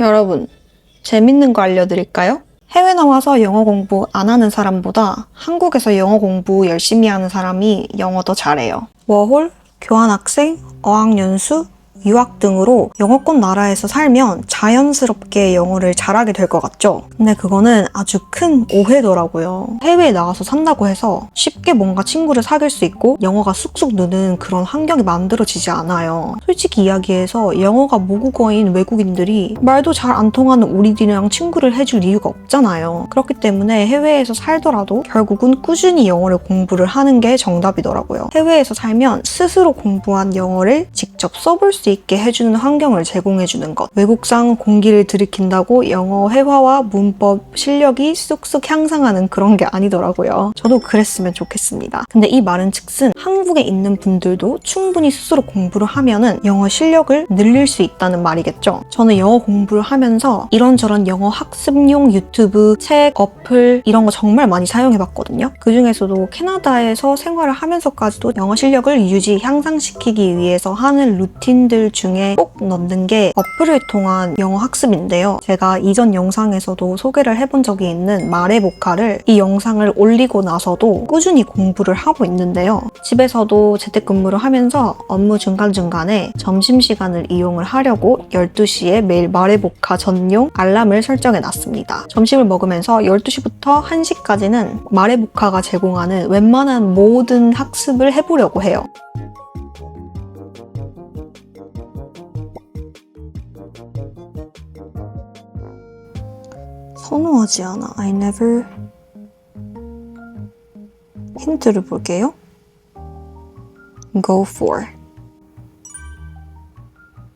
여러분, 재밌는 거 알려드릴까요? 해외 나와서 영어 공부 안 하는 사람보다 한국에서 영어 공부 열심히 하는 사람이 영어 더 잘해요. 워홀, 교환학생, 어학연수, 유학 등으로 영어권 나라에서 살면 자연스럽게 영어를 잘하게 될 것 같죠? 근데 그거는 아주 큰 오해더라고요. 해외에 나가서 산다고 해서 쉽게 뭔가 친구를 사귈 수 있고 영어가 쑥쑥 느는 그런 환경이 만들어지지 않아요. 솔직히 이야기해서 영어가 모국어인 외국인들이 말도 잘 안 통하는 우리들이랑 친구를 해줄 이유가 없잖아요. 그렇기 때문에 해외에서 살더라도 결국은 꾸준히 영어를 공부를 하는 게 정답이더라고요. 해외에서 살면 스스로 공부한 영어를 직접 써볼 수 있게 해주는 환경을 제공해주는 것. 외국상 공기를 들이킨다고 영어 회화와 문법 실력이 쑥쑥 향상하는 그런 게 아니더라고요. 저도 그랬으면 좋겠습니다. 근데 이 말은 즉슨 한국에 있는 분들도 충분히 스스로 공부를 하면은 영어 실력을 늘릴 수 있다는 말이겠죠. 저는 영어 공부를 하면서 이런저런 영어 학습용 유튜브, 책, 어플 이런 거 정말 많이 사용해봤거든요. 그 중에서도 캐나다에서 생활을 하면서까지도 영어 실력을 유지, 향상시키기 위해서 하는 루틴들 중에 꼭 넣는 게 어플을 통한 영어 학습인데요. 제가 이전 영상에서도 소개를 해본 적이 있는 말해보카를 이 영상을 올리고 나서도 꾸준히 공부를 하고 있는데요. 집에서도 재택근무를 하면서 업무 중간중간에 점심시간을 이용을 하려고 12시에 매일 말해보카 전용 알람을 설정해 놨습니다. 점심을 먹으면서 12시부터 1시까지는 말해보카가 제공하는 웬만한 모든 학습을 해보려고 해요. 선호하지 않아. I never. 힌트를 볼게요. Go for.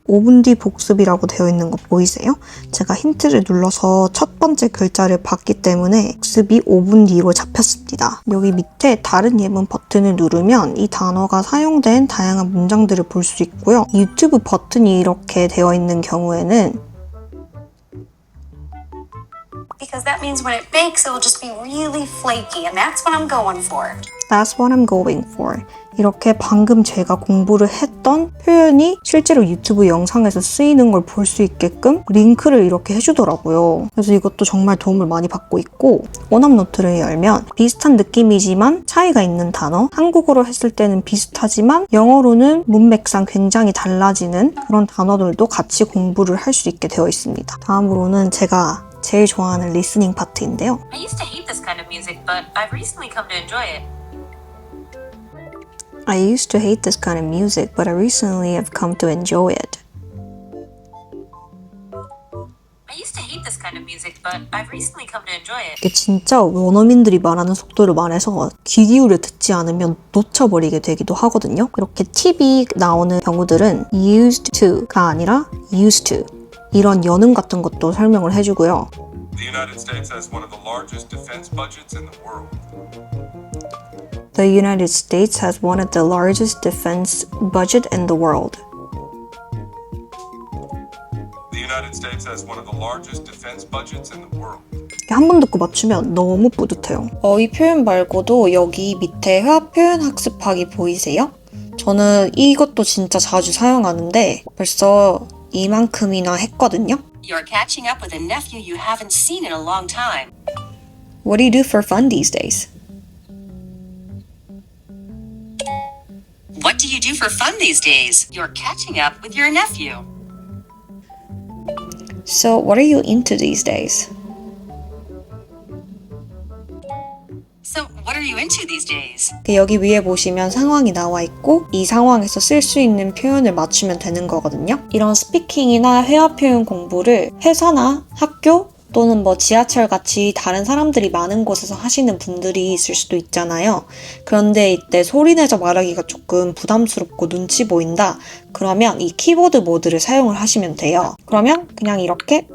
5분 뒤 복습이라고 되어 있는 거 보이세요? 제가 힌트를 눌러서 첫 번째 글자를 봤기 때문에 복습이 5분 뒤로 잡혔습니다. 여기 밑에 다른 예문 버튼을 누르면 이 단어가 사용된 다양한 문장들을 볼 수 있고요. 유튜브 버튼이 이렇게 되어 있는 경우에는 Because that means when it bakes, it'll just be really flaky, and that's what I'm going for. That's what I'm going for. 이렇게 방금 제가 공부를 했던 표현이 실제로 유튜브 영상에서 쓰이는 걸 볼 수 있게끔 링크를 이렇게 해주더라고요. 그래서 이것도 정말 도움을 많이 받고 있고 원합 노트를 열면 비슷한 느낌이지만 차이가 있는 단어 한국어로 했을 때는 비슷하지만 영어로는 문맥상 굉장히 달라지는 그런 단어들도 같이 공부를 할 수 있게 되어 있습니다. 다음으로는 제가 제일 좋아하는 리스닝 파트인데요. I used to hate this kind of music, but I've recently come to enjoy it. I used to hate this kind of music, but I recently have come to enjoy it. I used to hate this kind of music, but I've recently come to enjoy it. 이게 진짜 원어민들이 말하는 속도를 말해서 귀 기울여 듣지 않으면 놓쳐버리게 되기도 하거든요. 이렇게 팁이 나오는 경우들은 used to가 아니라 used to 이런 연음 같은 것도 설명을 해주고요. The United States has one of the largest defense budgets in the world. The United States has one of the largest defense budget in the world. The United States has one of the largest defense budgets in the world. 한 번 듣고 맞추면 너무 뿌듯해요. 어, 이 표현 말고도 여기 밑에 회화 표현 학습하기 보이세요? 저는 이것도 진짜 자주 사용하는데 벌써 이만큼이나 했거든요. You're catching up with a nephew you haven't seen in a long time. What do you do for fun these days? What do you do for fun these days? You're catching up with your nephew. So, what are you into these days? What are you into these days? 여기 위에 보시면 상황이 나와 있고 이 상황에서 쓸 수 있는 표현을 맞추면 되는 거거든요. 이런 스피킹이나 회화 표현 공부를 회사나 학교 또는 뭐 지하철 같이 다른 사람들이 많은 곳에서 하시는 분들이 있을 수도 있잖아요. 그런데 이때 소리내서 말하기가 조금 부담스럽고 눈치 보인다. 그러면 이 키보드 모드를 사용을 하시면 돼요. 그러면 그냥 이렇게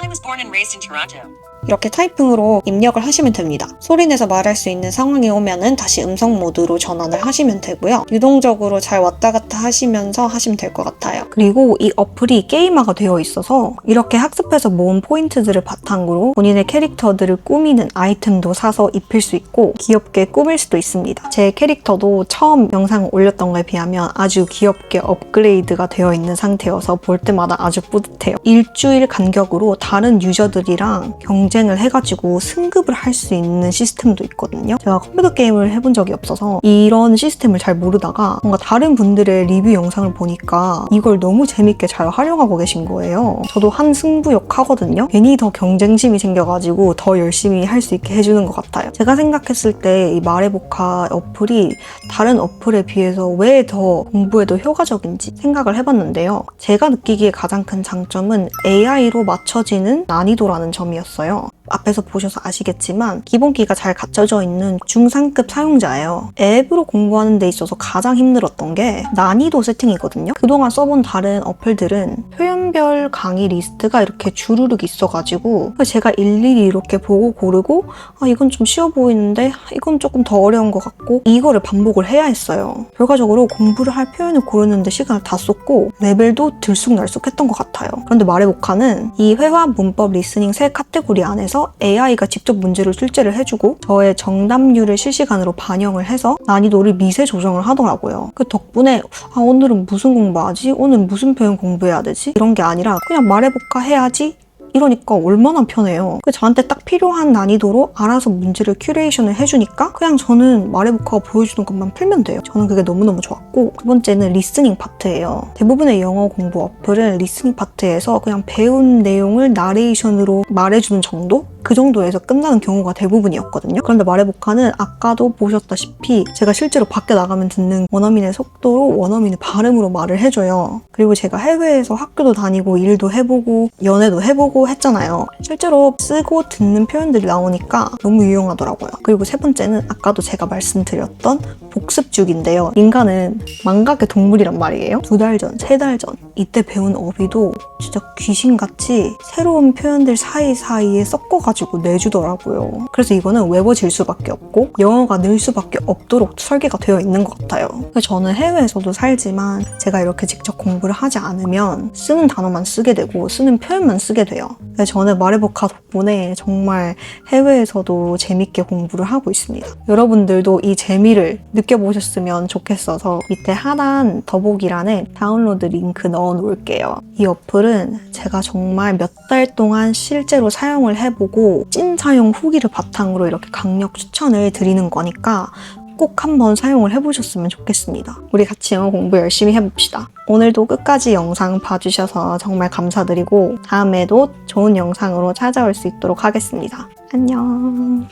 I was born and raised in Toronto. 이렇게 타이핑으로 입력을 하시면 됩니다. 소리내서 말할 수 있는 상황이 오면은 다시 음성 모드로 전환을 하시면 되고요. 유동적으로 잘 왔다 갔다 하시면서 하시면 될 것 같아요. 그리고 이 어플이 게임화가 되어 있어서 이렇게 학습해서 모은 포인트들을 바탕으로 본인의 캐릭터들을 꾸미는 아이템도 사서 입힐 수 있고 귀엽게 꾸밀 수도 있습니다. 제 캐릭터도 처음 영상을 올렸던 거에 비하면 아주 귀엽게 업그레이드가 되어 있는 상태여서 볼 때마다 아주 뿌듯해요. 일주일 간격으로 다른 유저들이랑 경쟁 을 해가지고 승급을 할 수 있는 시스템도 있거든요. 제가 컴퓨터 게임을 해본 적이 없어서 이런 시스템을 잘 모르다가 뭔가 다른 분들의 리뷰 영상을 보니까 이걸 너무 재밌게 잘 활용하고 계신 거예요. 저도 한 승부욕 하거든요. 괜히 더 경쟁심이 생겨가지고 더 열심히 할 수 있게 해주는 것 같아요. 제가 생각했을 때 이 말해보카 어플이 다른 어플에 비해서 왜 더 공부에도 효과적인지 생각을 해봤는데요. 제가 느끼기에 가장 큰 장점은 AI로 맞춰지는 난이도라는 점이었어요. all. 앞에서 보셔서 아시겠지만 기본기가 잘 갖춰져 있는 중상급 사용자예요. 앱으로 공부하는 데 있어서 가장 힘들었던 게 난이도 세팅이거든요. 그동안 써본 다른 어플들은 표현별 강의 리스트가 이렇게 주르륵 있어가지고 제가 일일이 이렇게 보고 고르고 아 이건 좀 쉬워 보이는데 이건 조금 더 어려운 것 같고 이거를 반복을 해야 했어요. 결과적으로 공부를 할 표현을 고르는데 시간을 다 썼고 레벨도 들쑥날쑥했던 것 같아요. 그런데 말해보카는 이 회화 문법 리스닝 세 카테고리 안에서 AI가 직접 문제를 출제를 해주고 저의 정답률을 실시간으로 반영을 해서 난이도를 미세 조정을 하더라고요. 그 덕분에 아 오늘은 무슨 공부하지? 오늘은 무슨 표현 공부해야 되지? 이런 게 아니라 그냥 말해볼까 해야지 이러니까 얼마나 편해요. 그 저한테 딱 필요한 난이도로 알아서 문제를 큐레이션을 해주니까 그냥 저는 말해보카가 보여주는 것만 풀면 돼요. 저는 그게 너무너무 좋았고 두 번째는 리스닝 파트예요. 대부분의 영어 공부 어플은 리스닝 파트에서 그냥 배운 내용을 나레이션으로 말해주는 정도? 그 정도에서 끝나는 경우가 대부분이었거든요. 그런데 말해보카는 아까도 보셨다시피 제가 실제로 밖에 나가면 듣는 원어민의 속도로 원어민의 발음으로 말을 해줘요. 그리고 제가 해외에서 학교도 다니고 일도 해보고 연애도 해보고 했잖아요. 실제로 쓰고 듣는 표현들이 나오니까 너무 유용하더라고요. 그리고 세 번째는 아까도 제가 말씀드렸던 복습죽인데요. 인간은 망각의 동물이란 말이에요. 두 달 전, 세 달 전, 이때 배운 어휘도 진짜 귀신같이 새로운 표현들 사이사이에 섞어가지고 내주더라고요. 그래서 이거는 외워질 수밖에 없고 영어가 늘 수밖에 없도록 설계가 되어 있는 것 같아요. 저는 해외에서도 살지만 제가 이렇게 직접 공부를 하지 않으면 쓰는 단어만 쓰게 되고 쓰는 표현만 쓰게 돼요. 저는 말해보카 덕분에 정말 해외에서도 재밌게 공부를 하고 있습니다. 여러분들도 이 재미를 느껴보셨으면 좋겠어서 밑에 하단 더보기란에 다운로드 링크 넣어 놓을게요. 이 어플은 제가 정말 몇 달 동안 실제로 사용을 해보 고 찐 사용 후기를 바탕으로 이렇게 강력 추천을 드리는 거니까 꼭 한번 사용을 해보셨으면 좋겠습니다. 우리 같이 영어 공부 열심히 해봅시다. 오늘도 끝까지 영상 봐주셔서 정말 감사드리고 다음에도 좋은 영상으로 찾아올 수 있도록 하겠습니다. 안녕.